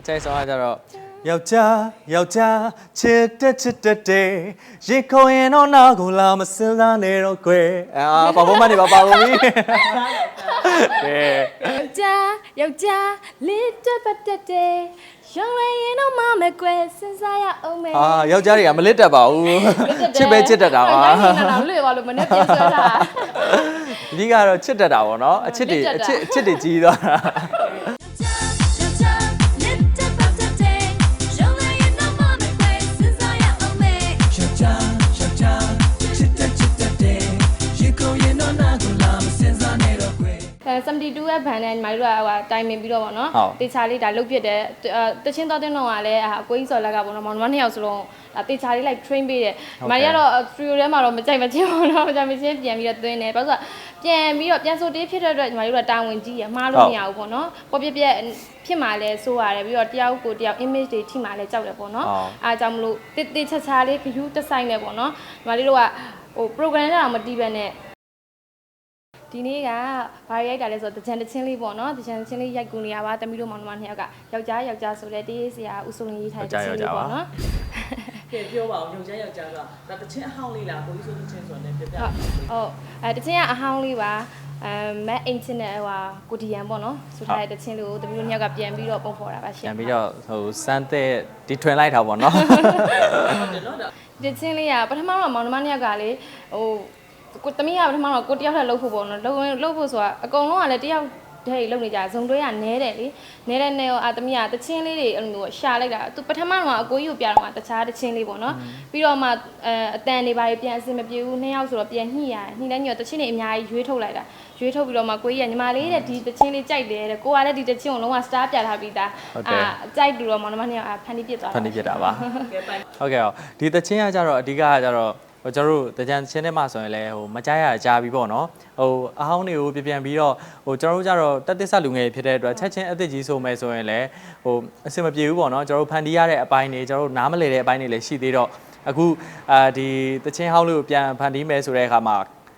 အကျိုက်ဆုံးကကြတော့ယောက်ျားယောက်ျားချစ်တဲ့ချစ်တဲ့တဲ့ရေခုံရင်တော့နောက်ကိုလာမစင်စားနေတော့ကွယ်အာပါဖို့မနေပါပါဘူးပြီကဲယောက်ျားယောက်ျားလေးတက်ပတ်တက်တယ်ရုံးလိုက်ရင်တော့မမဲ့ကွယ်စဉ်းစားရအောင်မယ်အာယောက်ျားတွေကမလစ်တတ်ပါဘူးချစ်ပဲချစ်တတ်တာပါအဲ့ဒါတော့လွေပါလို့မနေ့ပြန်ဆွဲတာဒီကတော့ချစ်တတ်တာပေါ့နော်အချစ်တွေလစ်အတတ်တာချစ်အချစ်တွေကြီးသွားတာ 72ရဲ့ဘန်နဲ့ညီမတို့ကဟိုတိုင်ပင်ပြီးတော့ဗောနော်ဟုတ်တေချာလေးဒါလုတ်ပြစ်တယ်အဲတချင်းတော်တဲ့တော့ကလည်းအာအကိုကြီးစော်လက်ကဗောနော်မောင်နှမနှစ်ယောက်စလုံးဒါတေချာလေးလိုက် train ပေးတယ်ညီမကြီးကတော့ trio ထဲမှာတော့မကြိုက်မချင်းဗောနော်မကြိုက်မချင်းပြန်ပြီးတော့သွင်းတယ်ဘာလို့ဆိုပြန်ပြီးတော့ပြန်ဆိုတေးဖြစ်တဲ့အတွက်ညီမတို့ကတာဝန်ကြီးရမှားလို့မရဘူးဗောနော်ပေါ်ပြက်ပြက်ဖြစ်မှလည်းစိုးရတယ်ပြီးတော့တယောက်ကိုတယောက် image တွေထိမှလည်းကြောက်တယ်ဗောနော်ဟုတ်အားကြောင့်မလို့တေးတေးချာချာလေးခရူးတက်ဆိုင်နေဗောနော်ညီမလေးတို့ကဟို program ကြတာမတီးပဲနဲ့ ဒီနေ့ကဘာရိုက်တာလဲဆိုတော့တကြံတချင်းလေးပေါ့နော်တကြံတချင်းလေးရိုက်ကူနေရပါတမီးတို့မောင်နှမနှစ်ယောက်ကယောက်ျားယောက်ျားဆိုလဲတေးဆရာဦးစိုးလင်းရေးထားတဲ့တချင်းလေးပေါ့နော်ကဲပြောပါဦးယောက်ျားယောက်ျားကဒါတချင်းအဟောင်းလေးလားကိုကြီးဆိုတချင်းဆိုတယ်ပြပြဟုတ်ဟုတ်အဲတချင်းကအဟောင်းလေးပါအဲမက်အင်ချင်းနဲ့ဟိုကိုဒီယန်ပေါ့နော်ဆိုထားတဲ့တချင်းလေးကိုတမီးတို့နှစ်ယောက်ကပြန်ပြီးတော့ပုံဖော်တာပါရှပြန်င်ပြီးတော့ဟိုစမ်းတဲ့ဒီထွင်လိုက်တာပေါ့နော်ဟုတ်တယ်နော်ဒါဒီချင်းလေးကပထမတော့မောင်နှမနှစ်ယောက်ကလေဟို ကိုတမီးကပထမတော့ကိုတယောက်ထက်လှုပ်ဖို့ပေါ့နော်လှုပ်ဝင်လှုပ်ဖို့ဆိုတာအကုန်လုံးကလည်းတယောက်တည်းလုံနေကြဇုံတွဲကနဲတယ်လေနဲတဲ့နဲရောအာတမီးကတချင်းလေးတွေအဲ့လိုမျိုးရှာလိုက်တာသူပထမတော့အကိုကြီးကိုပြတော့တခြားတချင်းလေးပေါ့နော်ပြီးတော့မှအဲအတန်တွေပါပြန်အစင်မပြေဘူးနှစ်ယောက်ဆိုတော့ပြန်ညှိရတယ်ညှိလိုက်ညှိတော့တချင်းတွေအများကြီးရွေးထုတ်လိုက်တာရွေးထုတ်ပြီးတော့မှကိုကြီးကညီမလေးတဲ့ဒီတချင်းလေးကြိုက်တယ်တဲ့ကိုကလည်းဒီတချင်းကိုလုံးဝ star ပြထားပြီးသားဟုတ်တယ်ကြိုက်တူတော့မောင်နှမနှစ်ယောက်အာဖန်တီးပြစ်သွားဖန်တီးပြတာပါကဲပိုင်ဟုတ်ကဲ့ဟုတ်ဒီတချင်းကကြတော့အဓိကကကြတော့ဟို ကျွန်တော်တို့တကြံချင်းထဲမှာဆိုရင်လည်းဟိုမကြားရကြားပြီးပေါ့နော်ဟိုအဟောင်းတွေကိုပြပြန်ပြီးတော့ဟိုကျွန်တော်တို့ကြတော့တက်သစ္စာလူငယ်ဖြစ်တဲ့အတွက်ချက်ချင်းအသက်ကြီးဆိုမယ်ဆိုရင်လည်းဟိုအဆင်မပြေဘူးပေါ့နော်ကျွန်တော်တို့ဖန်တီးရတဲ့အပိုင်းတွေကျွန်တော်တို့နားမလည်တဲ့အပိုင်းတွေလည်းရှိသေးတော့အခုအာဒီတချင်းဟောင်းလေးကိုပြန်ဖန်တီးမယ်ဆိုတဲ့အခါမှာ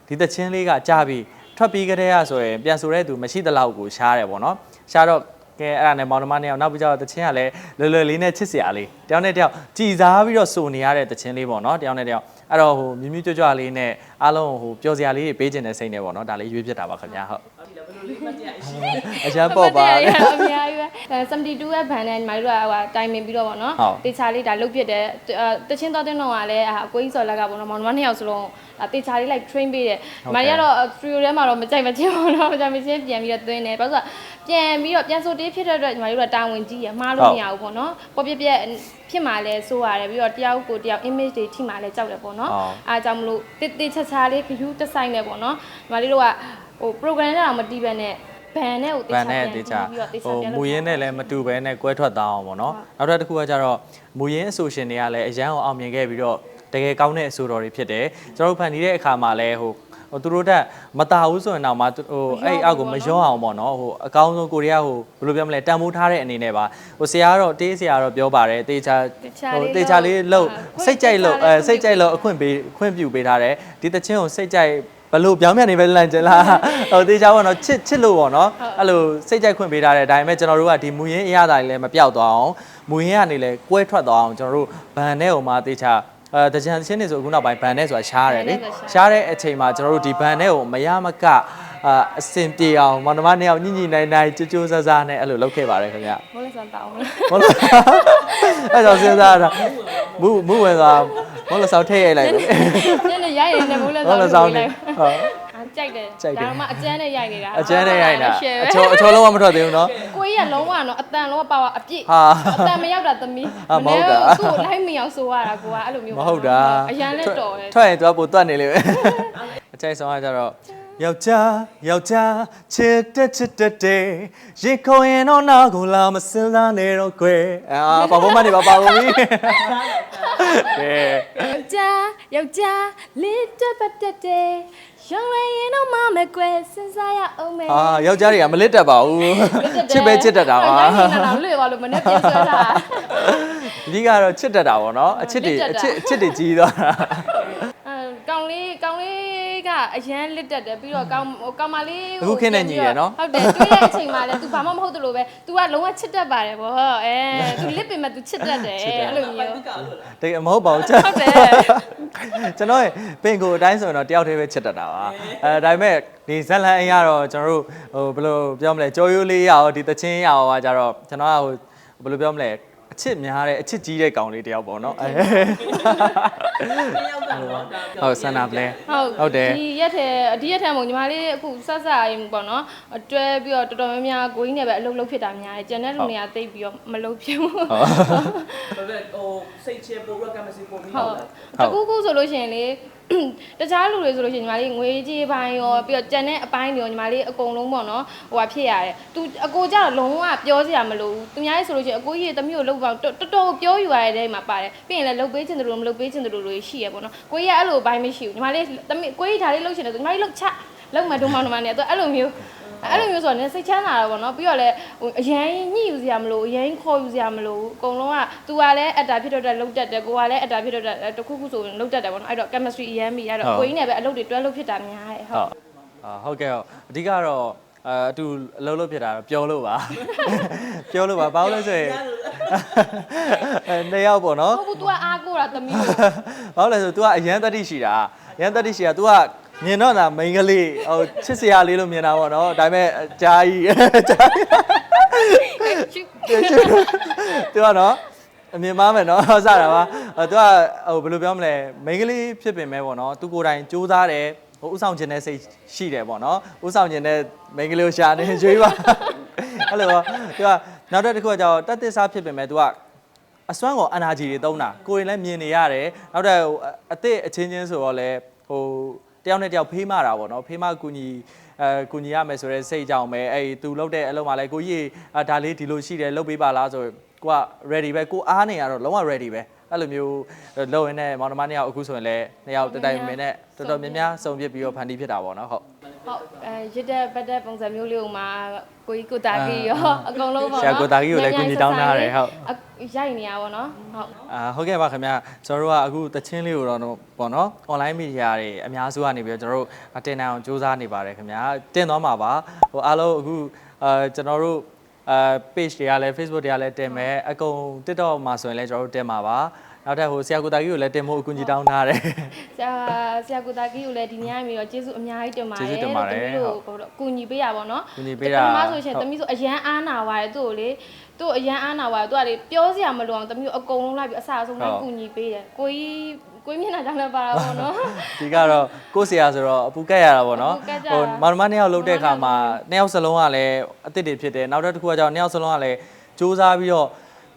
ဒီတချင်းလေးကကြားပြီးထွက်ပြီးကြတဲ့ရဆိုရင်ပြန်ဆိုတဲ့သူမရှိသလောက်ကိုရှားတယ်ပေါ့နော်ရှားတော့ကဲအဲ့ဒါနဲ့မောင်နှမနှစ်ယောက်နောက်ပြီးတော့တချင်းကလည်းလွယ်လွယ်လေးနဲ့ချစ်စရာလေးတယောက်နဲ့တယောက်ကြည်စားပြီးတော့စုံနေရတဲ့တချင်းလေးပေါ့နော်တယောက်နဲ့တယောက် အဲ့တော့ဟိုမြူးမြူးကြွကြွလေးနဲ့ အားလုံးဟိုပျော်စရာလေးတွေပေးခြင်းတဲ့စိတ်နဲ့ပေါ့နော်ဒါလေးရွေးပြတာပါခင်ဗျာဟုတ်ဒီလားဘယ်လိုလေးမှတ်ရအရှိအချမ်းပေါ့ပါအများကြီးပဲအဲ72ရဲ့ဘန်နဲ့ညီမတို့ကဟိုတိုင်ပင်ပြီးတော့ဗောနော်ဟုတ်တေချာလေးဒါလုတ်ပြစ်တယ်အဲတချင်းတော်တဲ့တော့ကလည်းအာအကိုကြီးစော်လက်ကဗောနော်မောင်နှမနှစ်ယောက်စလုံးဒါတေချာလေးလိုက် train ပေးတယ်ညီမကြီးကတော့ trio ထဲမှာတော့မကြိုက်မချင်းဗောနော်မကြိုက်မချင်းပြန်ပြီးတော့သွင်းတယ်ဘာလို့ဆိုပြန်ပြီးတော့ပြန်ဆိုတေးဖြစ်တဲ့အတွက်ညီမတို့ကတာဝန်ကြီးရမှားလို့မရဘူးဗောနော်ပေါ်ပြက်ပြက်ဖြစ်မှလည်းစိုးရတယ်ပြီးတော့တယောက်ကိုတယောက် image တွေထိမှလည်းကြောက်တယ်ဗောနော်ဟုတ်အားကြောင့်မလို့တေးတေးချာချာလေးခရူးတက်ဆိုင်နေဗောနော်ညီမလေးတို့ကဟို program ကြတာမတီးပဲနဲ့ဘန်နဲ့ကိုတေးဗန်ချာနဲ့ပြန်တေပြီးချာတော့တေးချာဟိုပြန်မူရင်းနဲ့လည်းမတူဘဲနဲ့ကွဲထွက်သွားအောင်ပေါ့နော်နောက်ထပ်တစ်ခုကကြတော့မူရင်းအဆိုရှင်တွေကလည်းအရန်အောင်အောင်မြင်ခဲ့ပြီးတော့တကယ်ကောင်းတဲ့အဆိုတော်တွေဖြစ်တယ်ကျွန်တော်တို့ဖန်တီးတဲ့အခါမှာလည်းဟို ဟိုသူတို့တက်မတာဘူးဆိုရင်တော့မှသူဟိုအဲ့အောက်ကိုမရောအောင်ပေါ့နော်ဟိုအကောင်းဆုံးကိုရီးယားဟိုဘယ်လိုပြောမလဲတန်ဖိုးထားတဲ့အနေနဲ့ပါဟိုဆရာကတော့တေးဆရာကတော့ပြောပါတယ်တေးချာဟိုတေချာလေးလှုပ်စိတ်ကြိုက်လှုပ်အဲစိတ်ကြိုက်လှုပ်အခွင့်ပေးခွင့်ပြုပေးထားတယ်ဒီတချင်းကိုစိတ်ကြိုက်ဘလို့ပြောင်းပြန်နေပဲလန့်ကျင်လားဟိုတေချာပေါ့နော်ချစ်ချစ်လို့ပေါ့နော်အဲ့လိုစိတ်ကြိုက်ခွင့်ပေးထားတယ်ဒါပေမဲ့ကျွန်တော်တို့ကဒီမူရင်းအရာတိုင်းလည်းမပြောက်သွားအောင်မူရင်းကနေလည်းကွဲထွက်သွားအောင်ကျွန်တော်တို့ဘန်နဲ့ဟိုမှာတေချာ အဲတကြံချင်းနေဆိုအခုနောက်ပိုင်းဘန်နဲ့ဆိုတာရှားတယ်လေရှားတဲ့အချိန်မှာကျွန်တော်တို့ဒီဘန်နဲ့ကိုမရမကအာအစင်ပြေအောင်မောင်နှမနှစ်ယောက်ညှိညှိနိုင်နိုင်ကြိုးကြိုးစားစားနဲ့အဲ့လိုလုပ်ခဲ့ပါတယ်ခင်ဗျမိုးလေးစံတောင်းဟုတ်လားအဲ့တော့စဉ်းစားတာမူမူဝင်သွားမဟုတ်လားစောက်ထည့်ရိုက်လိုက်တယ်ညနေရိုက်ရင်လည်းမိုးလေးဟုတ်လားစောတောက်င်းနေလိုက်ဟုတ်အာ ကြိုက်တယ်ကြိုက်တယ် ဒါမှအကျန်းနဲ့ရိုက်နေတာအကျန်းနဲ့ရိုက်တာရှယ်အချောအချောလုံးဝမထွက်သေးဘူးနော်ကိုကြီးကလုံးဝတော့အတန်လုံးဝပါဝါအပြည့်ဟာအတန်မရောက်တာသမီးဟာမဟုတ်တာ နည်းသူ့ကိုလိုက်မရောက်ဆိုရတာကိုကအဲ့လိုမျိုးမဟုတ်တာအရန်လက်တော်တယ်ထွက်ရင်သူကပိုတွတ်နေလေပဲအချိုက်ဆုံးကကြတော့ ယောက်ျားယောက်ျားချစ်တဲ့ချစ်တဲ့တဲ့ရေခုံရင်တော့နောက်ကိုလာမစင်စားနေတော့ကွယ်အာပါဖို့မနေပါပါဘူးကဲယောက်ျားယောက်ျားလေးတက်ပတ်တက်တယ်ရုံးလိုက်ရင်တော့မမဲ့ကွယ်စဉ်းစားရအောင်မယ်အာယောက်ျားတွေကမလစ်တတ်ပါဘူးချစ်ပဲချစ်တတ်တာပါအဲ့ဒါတော့လွေပါလို့မနေ့ပြန်ဆွဲတာအဓိကတော့ချစ်တတ်တာပေါ့နော်အချစ်တွေလစ်တတ်အတာချစ်အချစ်တွေကြီးသွားတာအဲကောင်းလေးကောင်းလေး လေးကအရန်လစ်တက်တယ်ပြီးတော့ကောင်ဟိုကောင်မလေး အခုခေတ်နဲ့ညီရယ်နော် ဟုတ်တယ်တွေ့တဲ့အချိန်မှာလည်း तू ဘာမှမဟုတ်တယ်လို့ပဲ तू ကလုံးဝချစ်တတ်ပါတယ်ဗောအဲ तू လစ်ပင်မဲ့ तू ချစ်တတ်တယ်အဲ့လို ပို မျိုး က်ပကလို့လား တကယ်မဟုတ်ပါဘူးကျွန် ဟုတ်တယ် ကျွန်တော်ရဲ့ပင်ကိုအတိုင်းဆိုရင်တော့တယောက်တည်းပဲချစ်တတ်တာပါအဲဒါပေမဲ့ဒီဇက်လန်အင်းရတော့ကျွန်တော်တို့ဟိုဘယ်လိုပြောမလဲကြောရိုးလေးရအောင်ဒီတချင်းရအောင်ကကြတော့ကျွန်တော်ကဟိုဘယ်လိုပြောမလဲအ ချစ်များတဲ့အချစ်ကြီးတဲ့ကောင်လေးတယောက်ပေါ့နော်အဲနှစ်ယောက်ကတော့ဒါဟုတ်ဆန္ဒပလဲဟုတ်ဟုတ်တယ်ဒီရက်ထဲဒီရက်ထဲမှာညီမလေးအခုဆက်ဆက်ရင်ပေါ့နော်အတွဲပြီးတော့တော်တော်များများကိုကြီးနဲ့ပဲအလုပ်လုပ်ဖြစ်တာများတယ်ကျန်တဲ့လူတွေကတိတ်ပြီးတော့မလုပ်ဖြစ်ဘူးဟုတ်ဘယ်လိုဟိုစိတ်ချပို့ရကမစီပို့ပြီးဟုတ်လားတကူကူဆိုလို့ရှိရင်လေ တခြားလူတွေဆိုလို့ရှိရင်ညီမလေးငွေကြေးပိုင်းရောပြီးတော့ကျန်တဲ့အပိုင်းတွေရောညီမလေးအကုန်လုံးပေါ့နော်ဟိုဟာဖြစ်ရတယ်သူအကိုကြတော့လုံးဝပြောစရာမလိုဘူးသူများလေးဆိုလို့ရှိရင်အကိုကြီးရဲ့တမီးကိုလုပ်ပါတော်တော်ပြောယူရတဲ့မှာပါတယ်ပြီးရင်လည်းလုပ်ပေးချင်တယ်လို့မလုပ်ပေးချင်တယ်လို့တွေရှိရပေါ့နော်ကိုကြီးကအဲ့လိုဘိုင်းမရှိဘူးညီမလေးတမီးကိုကြီးဒါလေးလုပ်ချင်တယ်ဆိုညီမလေးလုပ်ချလုပ်မှဒုမောင်နှမနဲ့သူအဲ့လိုမျိုး အဲ့လိုမျိုးဆိုတော့လည်းစိတ်ချမ်းသာတာပေါ့နော်ပြီးတော့လည်းဟိုအရင်ညှိယူစရာမလိုအရင်ခေါ်ယူစရာမလိုဘူးအကုန်လုံးက तू ကလည်းအတာဖြစ်တော့တဲ့လုတ်တက်တယ်ကိုကလည်းအတာဖြစ်တော့တဲ့တခုခုဆိုရင်လုတ်တက်တယ်ပေါ့နော်အဲ့တော့ chemistry အရင်မိရတော့ကိုကြီးနဲ့ပဲအလုပ်တွေတွဲလုပ်ဖြစ်တာများတယ်ဟုတ် ဟုတ်အာဟုတ်ကဲ့ဟုတ်အဓိကတော့အဲအတူအလုပ်လုပ်ဖြစ်တာတော့ပြောလို့ပါပြောလို့ပါဘာလို့လဲဆိုရင်အဲနှစ်ယောက်ပေါ့နော် ဟုတ်ဘူး तू ကအားကိုးတာသမီးကို ဘာလို့လဲဆို तू ကအရန်တတိရှိတာအရန်တတိရှိတာ तू က မြင်တော့တာမိန်းကလေးဟိုချစ်စရာလေးလို့မြင်တာပေါ့နော်ဒါပေမဲ့အကြာကြီးအကြာကြီးသူကနော်အမြင်မားမယ်နော်စတာပါအဲသူကဟိုဘယ်လိုပြောမလဲမိန်းကလေးဖြစ်ပင်မဲ့ပေါ့နော်သူကိုယ်တိုင်စူးစမ်းတယ်ဟိုဥဆောင်ခြင်းနဲ့စိတ်ရှိတယ်ပေါ့နော်ဥဆောင်ခြင်းနဲ့မိန်းကလေးကိုရှာနေရွေးပါအဲ့လိုပေါ့သူကနောက်တစ်ခုကကျတော့တက်သစ္စာဖြစ်ပင်မဲ့သူကအစွမ်းကို energy တွေသုံးတာကိုယ်ရင်လည်းမြင်နေရတယ်နောက်တစ်ဟိုအသစ်အချင်းချင်းဆိုတော့လေဟို တယောက်နဲ့တယောက်ဖေးမတာပေါ့နော်ဖေးမကူညီအဲကူညီရမယ်ဆိုတဲ့စိတ်ကြောင့်ပဲအဲ့သူလှုပ်တဲ့အလုပ်မှလည်းကိုကြီးအာဒါလေးဒီလိုရှိတယ်လှုပ်ပေးပါလားဆိုကိုက ready ပဲကိုအားနေရတော့လုံးဝ ready ပဲအဲ့လိုမျိုးလှုပ်ရင်းနဲ့မောင်နှမနှစ်ယောက်အခုဆိုရင်လည်းနှစ်ယောက်တိုင်တိုင်မင်နဲ့တော်တော်များများစုံပြစ်ပြီးတော့ဖန်တီးဖြစ်တာပေါ့နော်ဟုတ် ဟုတ်အဲရစ်တဲ့ပတ်တဲ့ပုံစံမျိုးလေးကိုမှကိုကြီးကိုတာကြီးရောအကုန်လုံးပေါ့နော်ဆရာကိုတာကြီးကိုလည်းကူညီတောင်းထားတယ်ဟုတ်ရိုက်နေရပါတော့ဟုတ်အာဟုတ်ကဲ့ပါခင်ဗျာကျွန်တော်တို့ကအခုတချင်းလေးကိုတော့ပေါ့နော် online media တွေအများစုကနေပြီးတော့ကျွန်တော်တို့တင်နိုင်အောင်စူးစမ်းနေပါတယ်ခင်ဗျာတင်သွားမှာပါဟိုအားလုံးအခုအာကျွန်တော်တို့အာ page တွေကလည်း Facebook တွေကလည်းတင်မယ်အကုန် TikTok မှာဆိုရင်လည်းကျွန်တော်တို့တင်မှာပါ နောက်ထပ်ဟိုဆရာကိုတာကြီးကိုလည်းတင်ဖို့အကူအညီတောင်းထားတယ်ဆရာဆရာကိုတာကြီးကိုလည်းဒီညနေပြီးတော့ကျေးဇူးအများကြီးတင်ပါတယ်ကျေးဇူးတင်ပါတယ်သမီးတို့ကိုတော့ကူညီပေးရပါတော့ကူညီပေးတာပထမဆိုရှင်သမီးဆိုအရန်အားနာပါတယ်သူ့ကိုလေသူ့အရန်အားနာပါတယ်သူကလေပြောစရာမလိုအောင်သမီးတို့အကုန်လုံးလိုက်ပြီးအစားအဆုံးလိုက်ကူညီပေးတယ်ကိုကြီးကိုကြီးမျက်နှာကြောင့်လည်းပါတာပေါ့နော်ဒီကတော့ကိုယ့်ဆရာဆိုတော့အပူကက်ရတာပေါ့နော်အပူကက်ကြတာဟိုမောင်နှမနှစ်ယောက်လှုပ်တဲ့အခါမှာနှစ်ယောက်စလုံးကလည်းအစ်စ်တွေဖြစ်တယ်နောက်တစ်ခုကကြောင့်နှစ်ယောက်စလုံးကလည်းစူးစမ်းပြီးတော့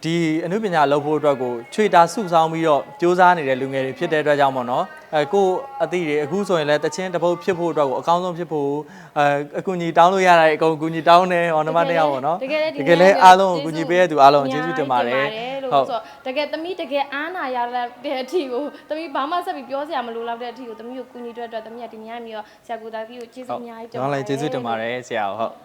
ဒီအနုပညာလုပ်ဖို့အတွက်ကိုချွေတာစုဆောင်းပြီးတော့စူးစမ်းနေတဲ့လူငယ်တွေဖြစ်တဲ့အတွက်ကြောင့်ပေါ့နော်အဲကိုယ့်အသည့်တွေအခုဆိုရင်လည်းတချင်းတစ်ပုတ်ဖြစ်ဖို့အတွက်ကိုအကောင်းဆုံးဖြစ်ဖို့အဲအကူအညီတောင်းလို့ရတာအကုန်အကူအညီတောင်းတယ်ဟောနှမနှစ်ယောက်ပေါ့နော်တကယ်လည်းဒီတကယ်လည်းအားလုံးကိုအကူအညီပေးတဲ့သူအားလုံးကိုကျေးဇူးတင်ပါတယ်လို့ဟုတ်ဆိုတော့တကယ်သမီးတကယ်အားနာရတဲ့အထီကိုသမီးဘာမှဆက်ပြီးပြောစရာမလိုတော့တဲ့အထီကိုသမီးကိုကူညီတွေ့အတွက်သမီးကဒီညနေပြီးတော့ဆရာကိုတာကြီးကိုကျေးဇူးအများကြီးတင်ကျွန်ပါတယ်တော်လည်းကျေးဇူးတင်ပါတယ်ဆရာဟုတ်